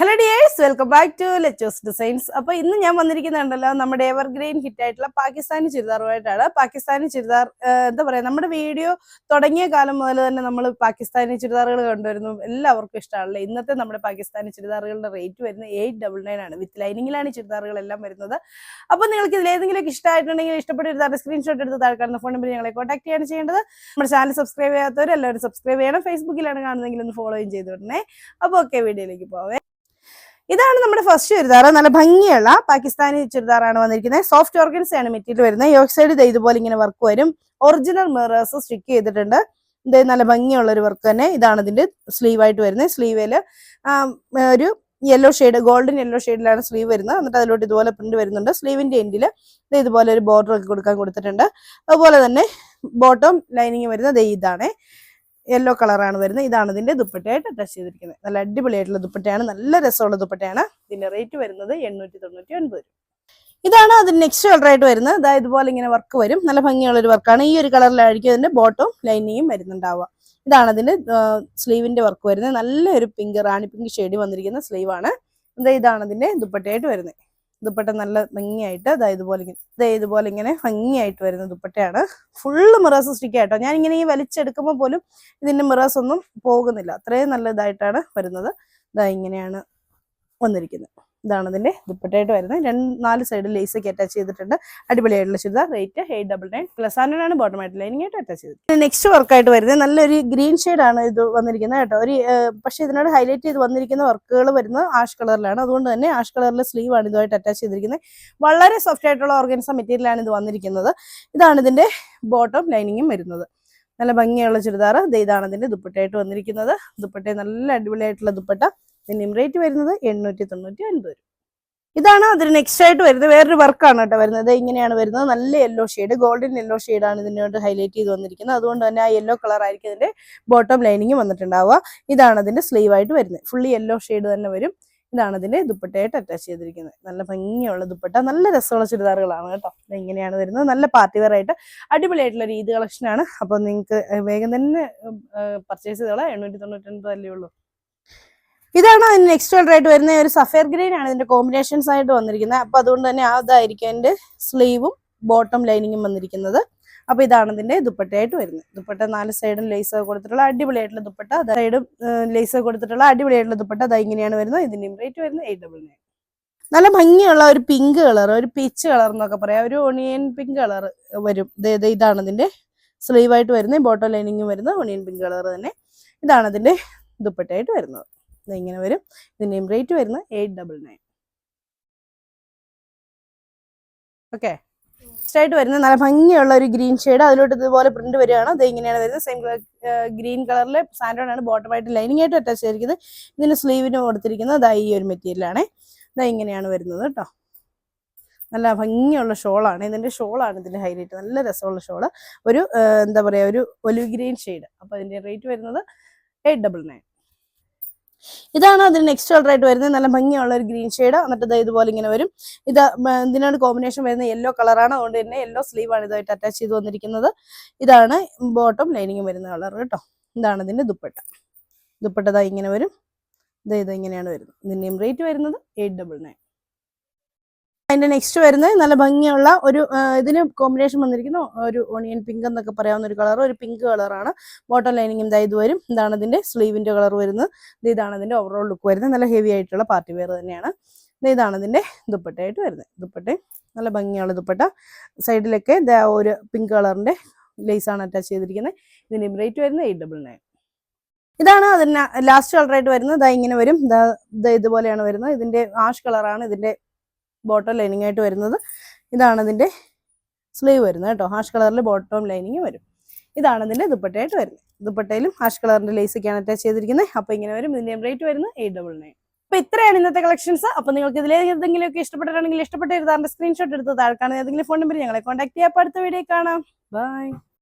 Hello dears welcome back to Lechos designs അപ്പൊ ഇന്ന് ഞാൻ വന്നിരിക്കുന്നുണ്ടല്ലോ നമ്മുടെ എവർഗ്രീൻ ഹിറ്റ് ആയിട്ടുള്ള പാകിസ്ഥാനി ചുരിദാറുമായിട്ടാണ്. പാകിസ്ഥാനി ചുരിദാർ എന്താ പറയാ നമ്മുടെ വീഡിയോ തുടങ്ങിയ കാലം മുതൽ തന്നെ നമ്മൾ പാകിസ്ഥാനി ചുരിദാറുകൾ കണ്ടുവരുന്നു. എല്ലാവർക്കും ഇഷ്ടമാണല്ലോ. ഇന്നത്തെ നമ്മുടെ പാകിസ്ഥാനി ചുരിദാറുകളുടെ റേറ്റ് വരുന്നത് എയ്റ്റ് ഡബിൾ നയൻ ആണ്. വിത്ത് ലൈനിങ്ങിലാണ് ചുരിദാറുകളെല്ലാം വരുന്നത്. അപ്പൊ നിങ്ങൾക്ക് ഇതിൽ ഏതെങ്കിലും ഇഷ്ടമായിട്ടുണ്ടെങ്കിൽ ഇഷ്ടപ്പെട്ട ചുരിദാറിന്റെ സ്ക്രീൻഷോട്ട് എടുത്ത് താഴെ കാണുന്ന ഫോൺ നമ്പർ ഞങ്ങളെ കോൺടാക്ട് ചെയ്യാണ് ചെയ്യേണ്ടത്. നമ്മുടെ ചാനൽ സബ്സ്ക്രൈബ് ചെയ്യാത്തവർ എല്ലാവരും സബ്സ്ക്രൈബ് ചെയ്യണം. ഫേസ്ബുക്കിലാണ് കാണുന്നതെങ്കിൽ ഒന്ന് ഫോളോയും ചെയ്തു വിടണേ. അപ്പോൾ ഓക്കെ വീഡിയോയിലേക്ക് പോവേ. ഇതാണ് നമ്മുടെ ഫസ്റ്റ് ചുരിദാർ നല്ല ഭംഗിയുള്ള പാകിസ്ഥാനി ചുരിദാറാണ് വന്നിരിക്കുന്നത്. സോഫ്റ്റ് ഓർഗൻസ് ആണ് മെറ്റീരിയൽ വരുന്നത്. യോക്ക് സൈഡ് ഇതുപോലെ ഇങ്ങനെ വർക്ക് വരും. ഒറിജിനൽ മിറേഴ്സ് സ്റ്റിക്ക് ചെയ്തിട്ടുണ്ട്. ഇത് നല്ല ഭംഗിയുള്ള ഒരു വർക്ക് തന്നെ. ഇതാണ് ഇതിന്റെ സ്ലീവ് ആയിട്ട് വരുന്നത്. സ്ലീവിൽ ഒരു യെല്ലോ ഷെയ്ഡ് ഗോൾഡൻ യെല്ലോ ഷെയ്ഡിലാണ് സ്ലീവ് വരുന്നത്. എന്നിട്ട് അതിലോട്ട് ഇതുപോലെ പ്രിന്റ് വരുന്നുണ്ട്. സ്ലീവിന്റെ എൻഡിൽ ഇതുപോലെ ഒരു ബോർഡർ ഒക്കെ കൊടുക്കാൻ കൊടുത്തിട്ടുണ്ട്. അതുപോലെ തന്നെ ബോട്ടം ലൈനിങ് വരുന്നത് ഇതാണ്. യെല്ലോ കളറാണ് വരുന്നത്. ഇതാണ് ഇതിന്റെ ദുപ്പട്ടയായിട്ട് അറ്റാച്ച് ചെയ്തിരിക്കുന്നത്. നല്ല അടിപൊളിയായിട്ടുള്ള ദുപ്പട്ടയാണ്. നല്ല രസമുള്ള ദുപ്പട്ടയാണ്. ഇതിന്റെ റേറ്റ് വരുന്നത് എണ്ണൂറ്റി തൊണ്ണൂറ്റി ഒൻപത് ഇതാണ് അതിന് നെക്സ്റ്റ് കളർ ആയിട്ട് വരുന്നത്. അതായത് ഇതുപോലെ ഇങ്ങനെ വർക്ക് വരും. നല്ല ഭംഗിയുള്ള ഒരു വർക്കാണ് ഈ ഒരു കളറിലായിരിക്കും അതിന്റെ ബോട്ടവും ലൈനിങ്ങും വരുന്നുണ്ടാവുക. ഇതാണ് അതിന്റെ സ്ലീവിന്റെ വർക്ക് വരുന്നത്. നല്ലൊരു പിങ്ക് റാണി പിങ്ക് ഷെയ്ഡ് വന്നിരിക്കുന്ന സ്ലീവാണ് ഇതാണ് അതിന്റെ ദുപ്പട്ടയായിട്ട് വരുന്നത്. ദുപ്പട്ട നല്ല ഭംഗിയായിട്ട് അതായത് ഇതുപോലെ ഇങ്ങനെ ദേ ഇതുപോലെ ഇങ്ങനെ ഭംഗിയായിട്ട് വരുന്ന ദുപ്പട്ടയാണ്. ഫുള്ള് മിറേഴ്സ് സ്റ്റിക്ക് ആയിട്ടോ ഞാൻ ഇങ്ങനെ ഈ വലിച്ചെടുക്കുമ്പോൾ പോലും ഇതിന്റെ മിറേഴ്സ് ഒന്നും പോകുന്നില്ല. അത്രയും നല്ല ഇതായിട്ടാണ് വരുന്നത്. ഇതാ ഇങ്ങനെയാണ് വന്നിരിക്കുന്നത്. ഇതാണ് ഇതിന്റെ ദുപ്പട്ടയായിട്ട് വരുന്നത്. രണ്ട് നാല് സൈഡിൽ ലേസ് ഒക്കെ അറ്റാച്ച് ചെയ്തിട്ടുണ്ട്. അടിപൊളിയായിട്ടുള്ള churidar. Rate eight double nine plus ആണ് ബോട്ടം ആയിട്ട് ലൈനിങ് ആയിട്ട് അറ്റാച്ച് ചെയ്തത് നെക്സ്റ്റ് വർക്കായിട്ട് വരുന്നത് നല്ലൊരു ഗ്രീൻ ആണ് ഇത് വന്നിരിക്കുന്നത് കേട്ടോ. ഒരു പക്ഷേ ഇതിനോട് ഹൈലൈറ്റ് ചെയ്ത് വന്നിരിക്കുന്ന വർക്കുകൾ വരുന്നത് ആഷ് കളറിലാണ് അതുകൊണ്ട് തന്നെ ആഷ് കളറിലെ സ്ലീവ് ആണ് ഇതുമായിട്ട് അറ്റാച്ച് ചെയ്തിരിക്കുന്നത്. വളരെ സോഫ്റ്റ് ആയിട്ടുള്ള ഓർഗൻസ മെറ്റീരിയലാണ് ഇത് വന്നിരിക്കുന്നത്. ഇതാണ് ഇതിന്റെ ബോട്ടം ലൈനിങ്ങും വരുന്നത്. നല്ല ഭംഗിയുള്ള ചുരിദാർ ഇതാണ് ഇതിന്റെ ദുപ്പട്ടയായിട്ട് വന്നിരിക്കുന്നത്. ദുപ്പട്ട നല്ല അടിപൊളിയായിട്ടുള്ള ദുപ്പട്ട. ഇതിന്റെയും റേറ്റ് വരുന്നത് എണ്ണൂറ്റി തൊണ്ണൂറ്റി ഒൻപത് രൂപ. ഇതാണ് അതിന് നെക്സ്റ്റ് ആയിട്ട് വരുന്നത്. വേറൊരു വർക്കാണ് കേട്ടോ വരുന്നത്. ഇങ്ങനെയാണ് വരുന്നത്. നല്ല യെല്ലോ ഷെയ്ഡ് ഗോൾഡൻ യെല്ലോ ആണ് ഇതിനോട് ഹൈലൈറ്റ് ചെയ്ത് വന്നിരിക്കുന്നത്. അതുകൊണ്ട് തന്നെ ആ യെല്ലോ കളർ ആയിരിക്കും ഇതിന്റെ ബോട്ടം ലൈനിങ് വന്നിട്ടുണ്ടാവുക. ഇതാണ് അതിന്റെ സ്ലീവ് ആയിട്ട് വരുന്നത്. ഫുള്ളി യെല്ലോ ഷെയ്ഡ് തന്നെ വരും. ഇതാണ് ഇതിന്റെ ദുപ്പട്ടയായിട്ട് അറ്റാച്ച് ചെയ്തിരിക്കുന്നത്. നല്ല ഭംഗിയുള്ള ദുപ്പട്ട. നല്ല രസമുള്ള ചുരിദാറുകളാണ് കേട്ടോ. ഇങ്ങനെയാണ് വരുന്നത്. നല്ല പാർട്ടി വെയർ ആയിട്ട് അടിപൊളിയായിട്ടുള്ള ഒരു ഈദ് കളക്ഷനാണ് അപ്പോൾ നിങ്ങൾക്ക് വേഗം തന്നെ പർച്ചേസ് ചെയ്തോളാം. എണ്ണൂറ്റി തൊണ്ണൂറ്റൊൻപത് അല്ലേ ഉള്ളൂ. ഇതാണ് അതിന് നെക്സ്റ്റ് കളർ ആയിട്ട് വരുന്ന ഒരു സഫയർ ഗ്രീൻ ആണ് ഇതിന്റെ കോമ്പിനേഷൻസ് ആയിട്ട് വന്നിരിക്കുന്നത്. അപ്പൊ അതുകൊണ്ട് തന്നെ അതായിരിക്കും അതിന്റെ സ്ലീവും ബോട്ടം ലൈനിങ്ങും വന്നിരിക്കുന്നത്. അപ്പൊ ഇതാണ് ഇതിന്റെ ദുപ്പട്ടയായിട്ട് വരുന്നത്. ദുപ്പട്ട നാല് സൈഡും ലേസ് കൊടുത്തിട്ടുള്ള അടിപൊളിയായിട്ടുള്ള ദുപ്പട്ട. സൈഡും ലേസ് കൊടുത്തിട്ടുള്ള അടിപൊളിയായിട്ടുള്ള ദുപ്പട്ട. അത് ഇങ്ങനെയാണ് വരുന്നത്. ഇതിന്റെയും റേറ്റ് വരുന്നത് എയ്റ്റ് ഡബിൾ നയൻ നല്ല ഭംഗിയുള്ള ഒരു പിങ്ക് കളർ ഒരു പിച്ച് കളർ എന്നൊക്കെ പറയാം. ഒരു ഒണിയൻ പിങ്ക് കളർ വരും. ഇതാണ് ഇതിന്റെ സ്ലീവായിട്ട് വരുന്നത്. ബോട്ടം ലൈനിങ്ങും വരുന്നത് ഒണിയൻ പിങ്ക് കളർ തന്നെ. ഇതാണ് ഇതിന്റെ ദുപ്പട്ടയായിട്ട് വരുന്നത്. ഇങ്ങനെ വരും. ഇതിന്റെ റേറ്റ് വരുന്നത് എയ്റ്റ് ഡബിൾ നയൻ ഓക്കെ ആയിട്ട് വരുന്നത് നല്ല ഭംഗിയുള്ള ഒരു ഗ്രീൻ ഷെയ്ഡ് അതിലോട്ട് ഇതുപോലെ പ്രിന്റ് വരികയാണ്. അത് ഇങ്ങനെയാണ് വരുന്നത്. സെയിം ഗ്രീൻ കളറിൽ സാൻഡോൺ ആണ് ബോട്ടമായിട്ട് ലൈനിങ് ആയിട്ട് അറ്റാച്ച് ചെയ്തിരിക്കുന്നത് ഇതിന് സ്ലീവിന് കൊടുത്തിരിക്കുന്നത് ദാ ഈ ഒരു മെറ്റീരിയലാണ് ഇതാ ഇങ്ങനെയാണ് വരുന്നത് കേട്ടോ നല്ല ഭംഗിയുള്ള ഷോളാണ് ഇതിന്റെ ഷോളാണ് ഇതിന്റെ ഹൈലൈറ്റ് നല്ല രസമുള്ള ഷോൾ ഒരു എന്താ പറയാ ഒരു ഒലിവ് ഗ്രീൻ ഷെയ്ഡ് അപ്പൊ അതിന്റെ റേറ്റ് വരുന്നത് എയ്റ്റ് ഡബിൾ നയൻ ഇതാണ് അതിന് നെക്സ്റ്റ് കളർ ആയിട്ട് വരുന്നത്. നല്ല ഭംഗിയുള്ള ഒരു ഗ്രീൻ ഷെയ്ഡ് എന്നിട്ട് ഇതുപോലെ ഇങ്ങനെ വരും. ഇത് ഇതിനോട് കോമ്പിനേഷൻ വരുന്ന യെല്ലോ കളറാണ് അതുകൊണ്ട് തന്നെ യെല്ലോ സ്ലീവ് ആണ് ഇതായിട്ട് അറ്റാച്ച് ചെയ്ത് വന്നിരിക്കുന്നത്. ഇതാണ് ബോട്ടം ലൈനിങ് വരുന്ന കളർ കേട്ടോ. ഇതാണ് ഇതിന്റെ ദുപ്പട്ട. ദുപ്പട്ട ദാ ഇങ്ങനെ വരും. ഇത് ഇങ്ങനെയാണ് വരുന്നത്. ഇതിന്റെയും റേറ്റ് വരുന്നത് എയ്റ്റ് ഡബിൾ നയൻ അതിന്റെ നെക്സ്റ്റ് വരുന്നത് നല്ല ഭംഗിയുള്ള ഒരു ഇതിന് കോമ്പിനേഷൻ വന്നിരിക്കുന്നു. ഒരു ഓണിയൻ പിങ്ക് എന്നൊക്കെ പറയാവുന്ന ഒരു കളർ ഒരു പിങ്ക് കളറാണ് ബോട്ടം ലൈനിങ്ങും ഇതാ ഇത് വരും. ഇതാണ് ഇതിന്റെ സ്ലീവിന്റെ കളർ വരുന്നത്. ഇത് ഇതാണ് ഇതിന്റെ ഓവറോൾ ലുക്ക് വരുന്നത്. നല്ല ഹെവി ആയിട്ടുള്ള പാർട്ടി വെയർ തന്നെയാണ്. ഇത് ഇതാണ് ഇതിന്റെ ദുപ്പട്ടയായിട്ട് വരുന്നത്. ദുപ്പട്ട നല്ല ഭംഗിയുള്ള ദുപ്പട്ട. സൈഡിലൊക്കെ ഒരു പിങ്ക് കളറിന്റെ ലേസ് ആണ് അറ്റാച്ച് ചെയ്തിരിക്കുന്നത്. ഇതിന്റെ റേറ്റ് വരുന്നത് എയ്റ്റ് ഡബിൾ നയൻ ഇതാണ് അതിന് ലാസ്റ്റ് കളറായിട്ട് വരുന്നത്. ഇതാ ഇങ്ങനെ വരും. ഇത് ഇതുപോലെയാണ് വരുന്നത്. ഇതിന്റെ ആഷ് കളറാണ് ഇതിന്റെ ബോട്ടം ലൈനിങ് ആയിട്ട് വരുന്നത്. ഇതാണ് അതിന്റെ സ്ലീവ് വരുന്നത് കേട്ടോ. ഹാഷ് കളറിൽ ബോട്ടം ലൈനിങ് വരും. ഇതാണ് അതിന്റെ ദുപ്പട്ടയായിട്ട് വരുന്നത്. ദുപ്പട്ടയിലും ഹാഷ് കളറിന്റെ ലേസ് ഒക്കെയാണ് അറ്റാച്ച് ചെയ്തിരിക്കുന്നത്. അപ്പോൾ ഇങ്ങനെ വരും. ഇതിന്റെ റേറ്റ് വരുന്നത് എയ്റ്റ് ഡബിൾ നയൻ അപ്പൊ ഇത്രയാണ് ഇന്നത്തെ കളക്ഷൻസ് അപ്പൊ നിങ്ങൾക്ക് ഇതിൽ എന്തെങ്കിലും ഒക്കെ ഇഷ്ടപ്പെട്ടിട്ടുണ്ടെങ്കിൽ ഇഷ്ടപ്പെട്ട എഴുതാറിന്റെ സ്ക്രീൻഷോട്ട് എടുത്ത് താഴെ കാണുന്ന ഏതെങ്കിലും ഫോൺ നമ്പർ ഞങ്ങളെ കോൺടാക്ട് ചെയ്യാം. അടുത്ത വീഡിയോ കാണാം. ബൈ